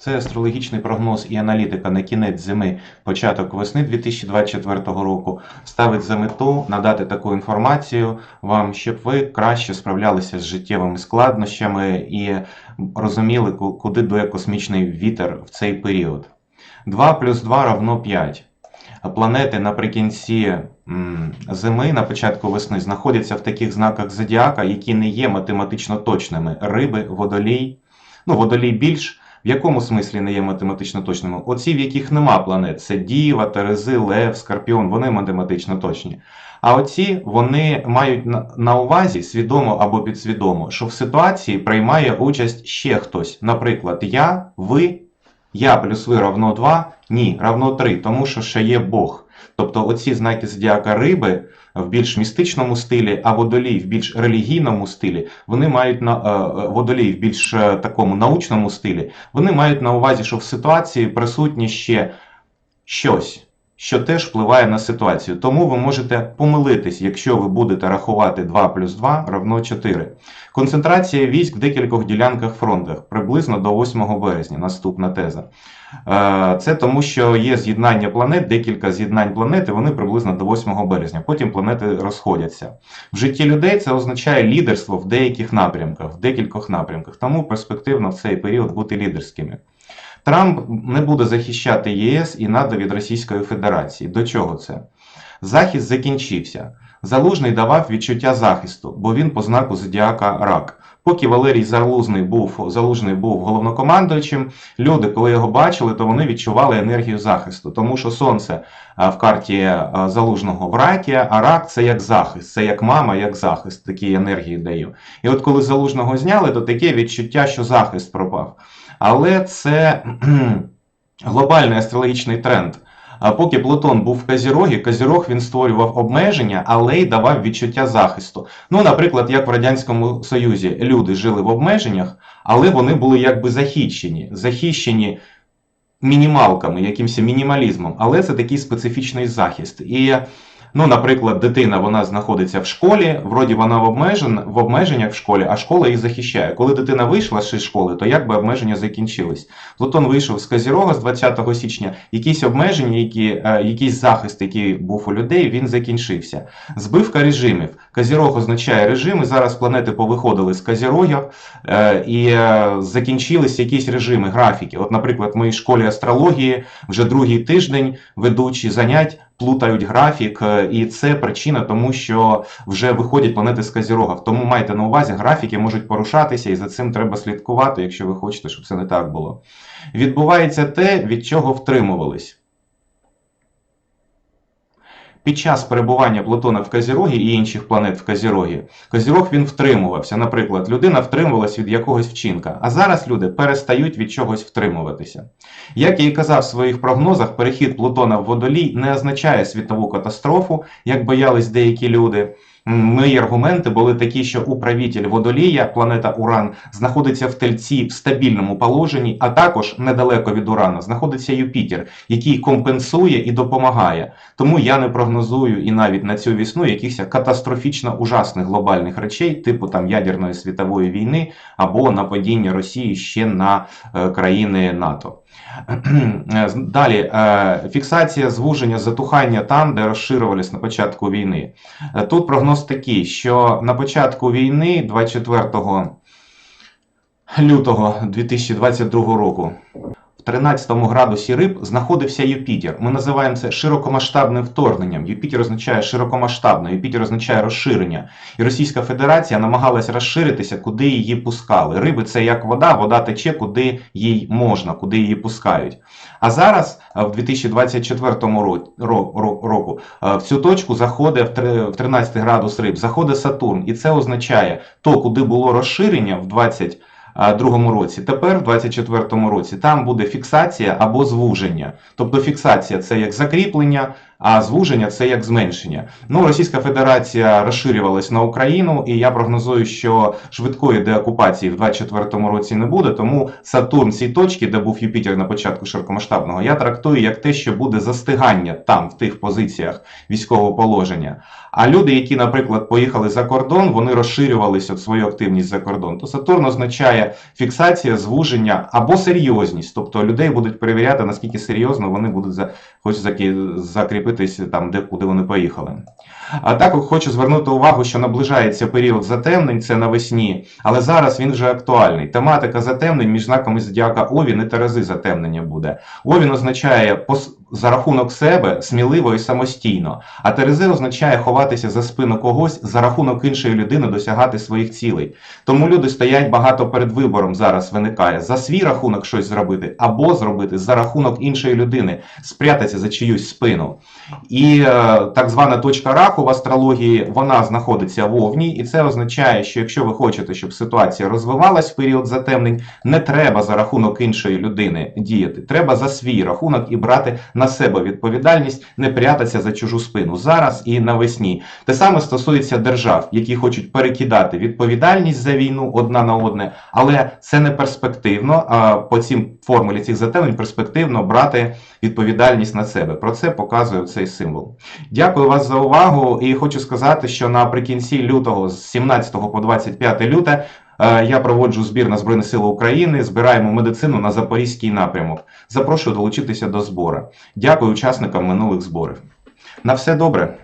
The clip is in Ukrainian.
Це астрологічний прогноз і аналітика на кінець зими, початок весни 2024 року. Ставить за мету надати таку інформацію вам, щоб ви краще справлялися з життєвими складнощами і розуміли, куди дує космічний вітер в цей період. 2 плюс 2 равно 5. Планети наприкінці зими, на початку весни, знаходяться в таких знаках зодіака, які не є математично точними: риби, водолій. Ну, водолій більш. В якому смислі не є математично точними? Оці, в яких нема планет, це Діва, Терези, Лев, Скорпіон, вони математично точні. А оці вони мають на, увазі, свідомо або підсвідомо, що в ситуації приймає участь ще хтось. Наприклад, я, ви, я плюс ви равно 2, ні, равно 3, тому що ще є Бог. Тобто оці знаки зодіака риби в більш містичному стилі, а водолій в більш релігійному стилі, вони мають на е, е, водолій в більш е, такому научному стилі, вони мають на увазі, що в ситуації присутнє ще щось, що теж впливає на ситуацію. Тому ви можете помилитись, якщо ви будете рахувати 2 плюс 2 равно 4. Концентрація військ в декількох ділянках фронтах приблизно до 8 березня. Наступна теза. Е, Це тому, що є з'єднання планет, декілька з'єднань планет, і вони приблизно до 8 березня. Потім планети розходяться. В житті людей це означає лідерство в деяких напрямках, в декількох напрямках. Тому перспективно в цей період бути лідерськими. Трамп не буде захищати ЄС і НАТО від Російської Федерації. До чого це? Захист закінчився. Залужний давав відчуття захисту, бо він по знаку зодіака рак. Поки Валерій Залужний був, Залужний був головнокомандуючим, люди, коли його бачили, то вони відчували енергію захисту, тому що сонце в карті Залужного в ракі, а рак це як захист, це як мама, як захист, такі енергії даю. І от коли Залужного зняли, то таке відчуття, що захист пропав. Але це глобальний астрологічний тренд. Поки Плутон був в Казірогі, Казірог він створював обмеження, але й давав відчуття захисту. Ну, наприклад, як в Радянському Союзі люди жили в обмеженнях, але вони були якби захищені, захищені мінімалками, якимось мінімалізмом. Але це такий специфічний захист. І, ну, наприклад, дитина вона знаходиться в школі, вроді вона в, обмежен, в обмеженнях в школі, а школа її захищає. Коли дитина вийшла з школи, то якби обмеження закінчились. Плутон вийшов з Казірога з 20 січня, якісь обмеження, які, е, якийсь захист, який був у людей, він закінчився. Збивка режимів. Казірог означає режими. Зараз планети повиходили з Казірогів е, і е, закінчились якісь режими, графіки. От, наприклад, в моїй школі астрології вже другий тиждень ведучі занять плутають графік, е, і це причина, тому що вже виходять планети з Казірогів. Тому майте на увазі, графіки можуть порушатися, і за цим треба слідкувати, якщо ви хочете, щоб це не так було. Відбувається те, від чого втримувались. Під час перебування Плутона в Казірогі і інших планет в Казірогі, Казірог він втримувався. Наприклад, людина втримувалась від якогось вчинка, а зараз люди перестають від чогось втримуватися. Як я і казав в своїх прогнозах, перехід Плутона в водолій не означає світову катастрофу, як боялись деякі люди. Мої аргументи були такі, що управитель водолія, планета Уран, знаходиться в тельці в стабільному положенні, а також недалеко від Урана знаходиться Юпітер, який компенсує і допомагає. Тому я не прогнозую і навіть на цю весну якихось катастрофічно ужасних глобальних речей, типу там ядерної світової війни або нападіння Росії ще на е, країни НАТО. Е, Далі е, фіксація звуження затухання там, де розширювалися на початку війни. Е, Тут прогноз такий, що на початку війни, 24 лютого 2022 року, 13 градусі риб знаходився Юпітер. Ми називаємо це широкомасштабним вторгненням. Юпітер означає широкомасштабно, Юпітер означає розширення. І Російська Федерація намагалась розширитися, куди її пускали. Риби це як вода, вода тече, куди їй можна, куди її пускають. А зараз, в 2024 ро- ро- ро- року, в цю точку заходить в 13 градус риб, заходить Сатурн. І це означає то, куди було розширення в 20 другому році. Тепер, в 24-му році, там буде фіксація або звуження. Тобто фіксація це як закріплення, А звуження це як зменшення. Ну, Російська Федерація розширювалась на Україну, і я прогнозую, що швидкої деокупації в 24-му році не буде. Тому Сатурн, ці точки, де був Юпітер на початку широкомасштабного, я трактую як те, що буде застигання там, в тих позиціях військового положення. А люди, які, наприклад, поїхали за кордон, вони розширювалися свою активність за кордон. То Сатурн означає фіксація, звуження або серйозність. Тобто людей будуть перевіряти, наскільки серйозно вони будуть за, хочуть заки- закріпитись там, де куди вони поїхали. А також хочу звернути увагу, що наближається період затемнень, це навесні, але зараз він вже актуальний. Тематика затемнень між знаками зодіака Овін і Терези затемнення буде. Овін означає за рахунок себе сміливо і самостійно, а Терези означає ховатися за спину когось за рахунок іншої людини досягати своїх цілей. Тому люди стоять багато перед вибором зараз виникає за свій рахунок щось зробити або зробити за рахунок іншої людини, спрятатися за чиюсь спину. І е, так звана точка раку в астрології вона знаходиться в Овні, і це означає, що якщо ви хочете, щоб ситуація розвивалась в період затемнень, не треба за рахунок іншої людини діяти. Треба за свій рахунок і брати на себе відповідальність, не прятатися за чужу спину зараз і навесні. Те саме стосується держав, які хочуть перекидати відповідальність за війну одна на одне, але це не перспективно. А по цим формулі цих затемнень перспективно брати відповідальність на себе. Про це показує цей символ. Дякую вас за увагу і хочу сказати, що наприкінці лютого з 17 по 25 люте е, я проводжу збір на Збройні Сили України, збираємо медицину на Запорізький напрямок. Запрошую долучитися до збору. Дякую учасникам минулих зборів. На все добре.